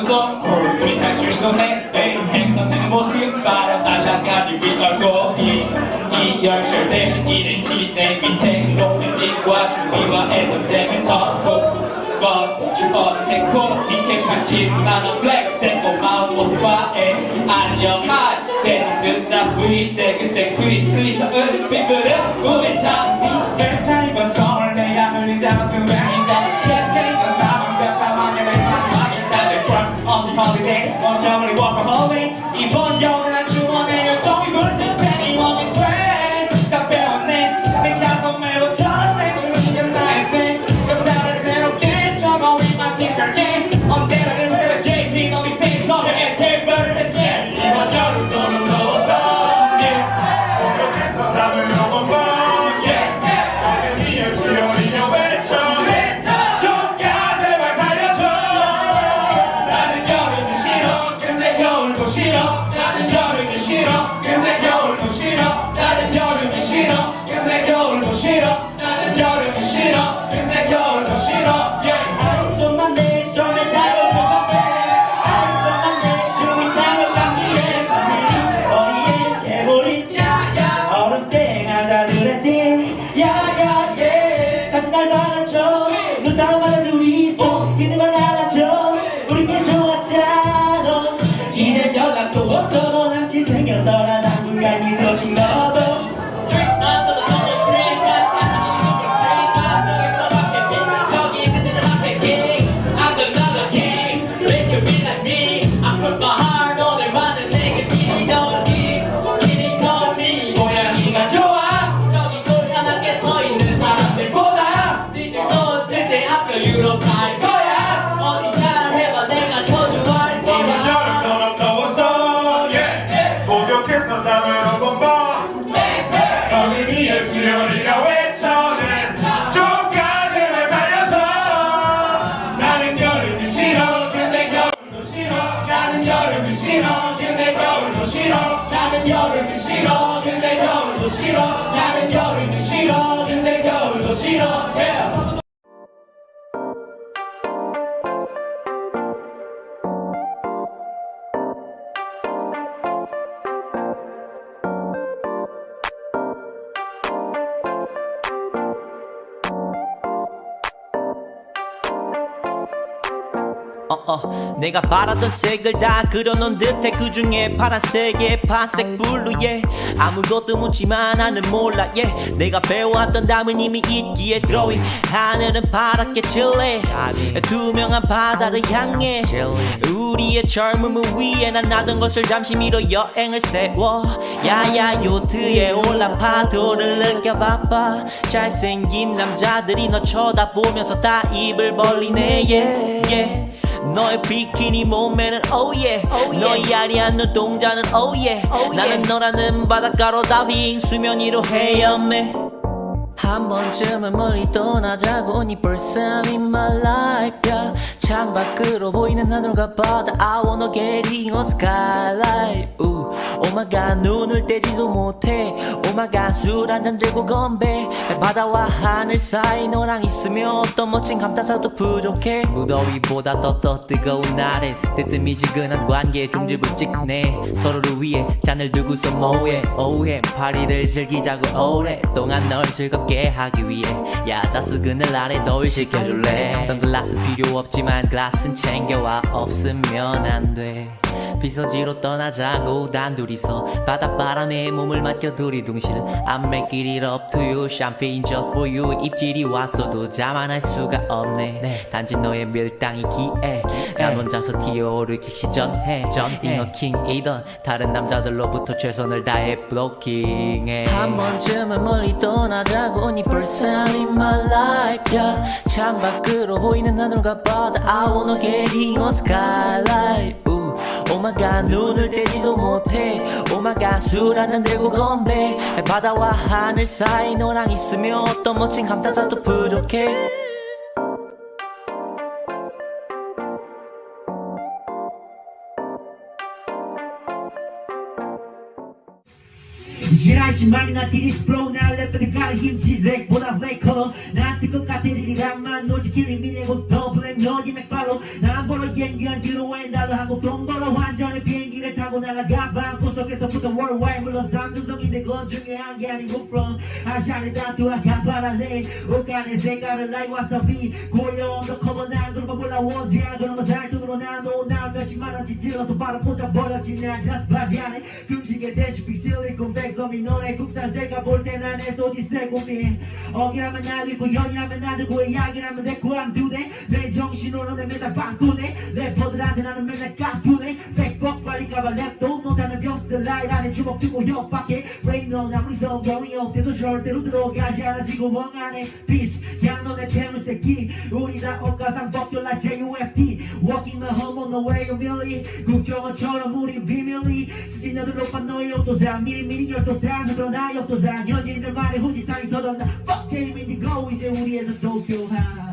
없어. 우리 탈출 시도해 행성지는 모습이 바로 날아가지 위하고 이 열철 대신 이는 진행 밑에 높은 빛과 준비와 애정됨을 선포 멈출 어색고 디케카시 나는 블랙 템포 마음 모습과의 안녕 하이 대신 듣다 부이제 그때 트윗 트윗은 비브를 우리 잠시 벨타이건 선을 내 양을 잡았으면 눈 겨 어, 어, 내가 바라던 색을 다 그려놓은 듯해. 그 중에 파란색에 파색 블루에 아무것도 묻지만 나는 몰라 예. 내가 배워왔던 담은 이미 있기에 drawing. 하늘은 파랗게 칠래 투명한 바다를 향해. 우리의 젊음을 위해 난 놔둔 것을 잠시 미뤄 여행을 세워. 야야 요트에 올라 파도를 느껴봐봐. 잘생긴 남자들이 너 쳐다보면서 다 입을 벌리네 yeah, yeah. 너의 비키니 몸매는 oh yeah. 너의 야리한 눈동자는 oh yeah. 나는 너라는 바닷가로 다빙 수면 위로 헤엄해 한 번쯤은 멀리 떠나자고 니 time in my life yeah. 창밖으로 보이는 하늘과 바다 I wanna get in a skylight Ooh. Oh my god 눈을 떼지도 못해. Oh my god 술 한잔 들고 건배. 바다와 하늘 사이 너랑 있으면 어떤 멋진 감탄사도 부족해. 무더위보다 더 더 뜨거운 날엔 뜨뜻미지근한 관계에 중집을 찍네. 서로를 위해 잔을 들고서 뭐해 오해. 파리를 즐기자고 오랫동안 널 즐겁게 하기 위해 야자수 그늘 아래 더위 식혀줄래? 선글라스 필요 없지만 글라스는 챙겨와 없으면 안돼 비서지로 떠나자고 단둘이서 바닷바람에 몸을 맡겨 두리둥실은 I'm make it up to you champagne just for you 입질이 왔어도 자만할 수가 없네. 단지 너의 밀당이 기해. 난 혼자서 튀어오르기 시전해. 이너 킹이던 다른 남자들로부터 최선을 다해 블로킹해. 한 번쯤은 멀리 떠나자고 니 first time in my life yeah. 창밖으로 보이는 하늘과 바다 I wanna get in a skylight. 오마가 눈을 떼지도 못해. 오마가 술 한잔 들고 건배. 바다와 하늘 사이 너랑 있으면 어떤 멋진 감탄사도 부족해. 지난 신발이 날 랩에 가는 김치색보다 블랙 컬러 나한테 것 같은 일이란만 노지 killing me 내고 더블랙 너지 맥발로 난 벌어 연기한 뒤로 웬달러 한국 돈 벌어 완전히 비행기를 타고 날아가 방구 속에서부터 월와이 물론 삼두성인데 그건 중요한 게 아니고 from 아시아를 다투한 간파라네. 옷간의 색깔을 like wasabi 고려 언더커버 난 그런 거 몰라. 원지야 그런 거 몇십만 원치 질러서 바로 꽂아버렸지 난 just 바지 안에 금식의 대시픽 실리콘 백섬이 너네 국산세가 볼때난 SOD 세고민. 억이라면 날리고 연이라면 나르고 약이라면 내 고향 두대. 내 정신으로 내 맨날 빵꾸네. 래퍼들한테 나는 맨날 깡투네. 백복 빨리 가봐 랩도 못하는 병스들 라인 안에 주먹 들고 옆밖에 레인 넌 아무리 성경이 없대도 절대로 들어가지 않아. 지금 비스 그냥 너네 태물 새끼 우리 다 억가상 벗겨라 JUFD Walking my home on the way Millie 국정원처럼 우리 비밀리 스시너들 오빠 너의 역도상 미리미리 열도당 그러나 역도상 현지인들 말에 후지산이 터졌나. Fuck 재미있는 거 이제 우리에서 도쿄하